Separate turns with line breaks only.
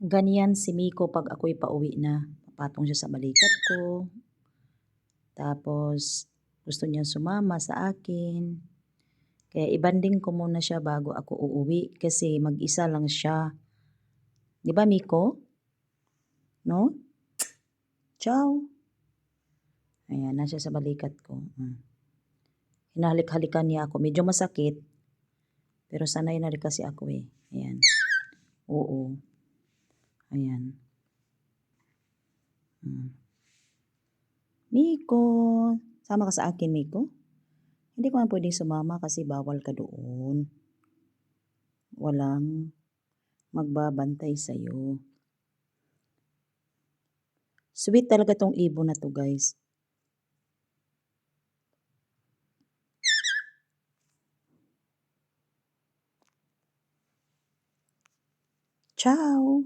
Ganyan si Miko pag ako'y pauwi na. Papatong siya sa balikat ko. Tapos, gusto niya sumama sa akin. Kaya ibanding ko muna siya bago ako uuwi kasi mag-isa lang siya. Di ba, Miko? No? Ciao. Ayan, nasa sa balikat ko. Mm. Hinahalik-halikan niya ako. Medyo masakit. Pero sanay na rin kasi ako eh. Ayan. Oo. Ayan. Hmm. Miko, sama ka sa akin, Miko? Hindi ko man pwedeng sumama kasi bawal ka doon. Walang magbabantay sa'yo. Sweet talaga tong ibon na to, guys. Ciao!